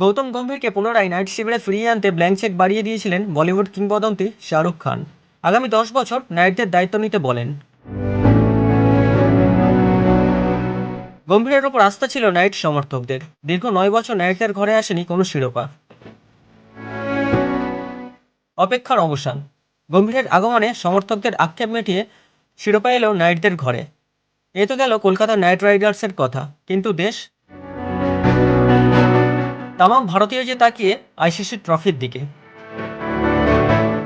গৌতম গম্ভীরকে পুনরায় নাইট শিবিরে ফিরিয়ে আনতে ব্ল্যাঙ্ক চেক বাড়িয়ে দিয়েছিলেন বলিউড কিংবদন্তি শাহরুখ খান। আগামী দশ বছর নাইটদের দায়িত্ব নিতে বলেন। গম্ভীরের ওপর আস্থা ছিল নাইট সমর্থকদের। দীর্ঘ নয় বছর নাইটদের ঘরে আসেনি কোনো শিরোপা। অপেক্ষার অবসান। গম্ভীরের আগমনে সমর্থকদের আক্ষেপ মিটিয়ে শিরোপা এলো নাইটদের ঘরে। এ তো গেল কলকাতা নাইট রাইডার্সের কথা। কিন্তু দেশ তামাম ভারতীয় যে তাকিয়ে আইসিসি ট্রফির দিকে।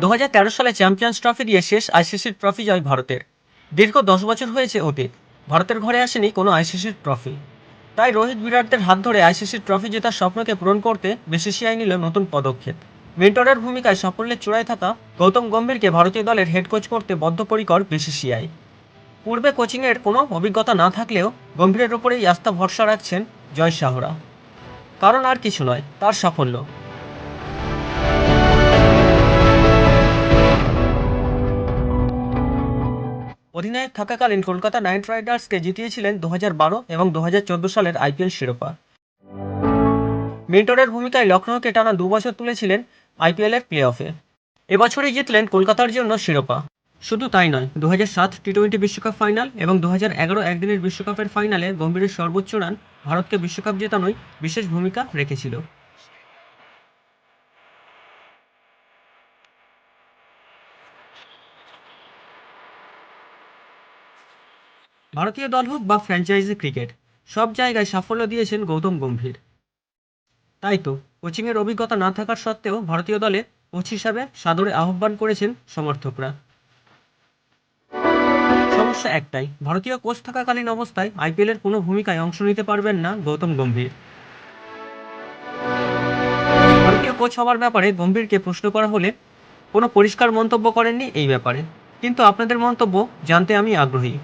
দু হাজার তেরো সালে চ্যাম্পিয়ন্স ট্রফি দিয়ে শেষ আইসিসি ট্রফি জয় ভারতের। দীর্ঘ দশ বছর হয়েছে অতীত। ভারতের ঘরে আসেনি কোনো আইসিসির ট্রফি। তাই রোহিত বিরাটদের হাত ধরে আইসিসির ট্রফি জেতার স্বপ্নকে পূরণ করতে বিসিসিআই নিল নতুন পদক্ষেপ। মেন্টরের ভূমিকায় সাফল্যের চূড়ায় থাকা গৌতম গম্ভীরকে ভারতীয় দলের হেড কোচ করতে বদ্ধপরিকর বিসিসিআই। পূর্বে কোচিংয়ের কোনো অভিজ্ঞতা না থাকলেও গম্ভীরের ওপরেই আস্থা ভরসা রাখছেন জয় শাহরা। কারণ আর কিছু নয়, তার সাফল্য। অধিনায়ক থাকাকালীন কলকাতা নাইট রাইডার্সকে জিতিয়েছিলেন দু বারো এবং দু হাজার চোদ্দ সালের আইপিএল শিরোপা। মেন্টরের ভূমিকায় লখনৌকে টানা দু বছর তুলেছিলেন আইপিএলের প্লে অফে এবছরই জিতলেন কলকাতার জন্য শিরোপা। শুধু তাই নয় দু হাজার সাত টি টোয়েন্টি বিশ্বকাপ ফাইনাল এবং দু হাজার এগারো একদিনের বিশ্বকাপের ফাইনালে গম্ভীরের সর্বোচ্চ রান ভারতকে বিশ্বকাপ জেতানোয় বিশেষ ভূমিকা রেখেছিল। ভারতীয় দল হোক বা ফ্র্যাঞ্চাইজি ক্রিকেট সব জায়গায় সাফল্য দিয়েছেন গৌতম গম্ভীর। তাই তো কোচিংয়ের অভিজ্ঞতা না থাকার সত্ত্বেও ভারতীয় দলে কোচ হিসাবে সাদরে আহ্বান করেছেন সমর্থকরা। সমস্যা একটাই, ভারতীয় কোচ থাকাকালীন অবস্থায় আইপিএলের কোনো ভূমিকায় অংশ নিতে পারবেন না গৌতম গম্ভীর। ভারতীয় কোচ হওয়ার ব্যাপারে গম্ভীরকে প্রশ্ন করা হলে, কোনো পরিষ্কার মন্তব্য করেননি এই ব্যাপারে। কিন্তু আপনাদের মন্তব্য জানতে আমি আগ্রহী।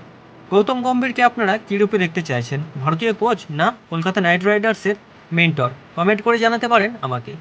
গৌতম গম্ভীরকে আপনারা কী রূপে দেখতে চাইছেন? ভারতীয় কোচ না কলকাতা নাইট রাইডার্সের মেন্টর? কমেন্ট করে জানাতে পারেন আমাকে।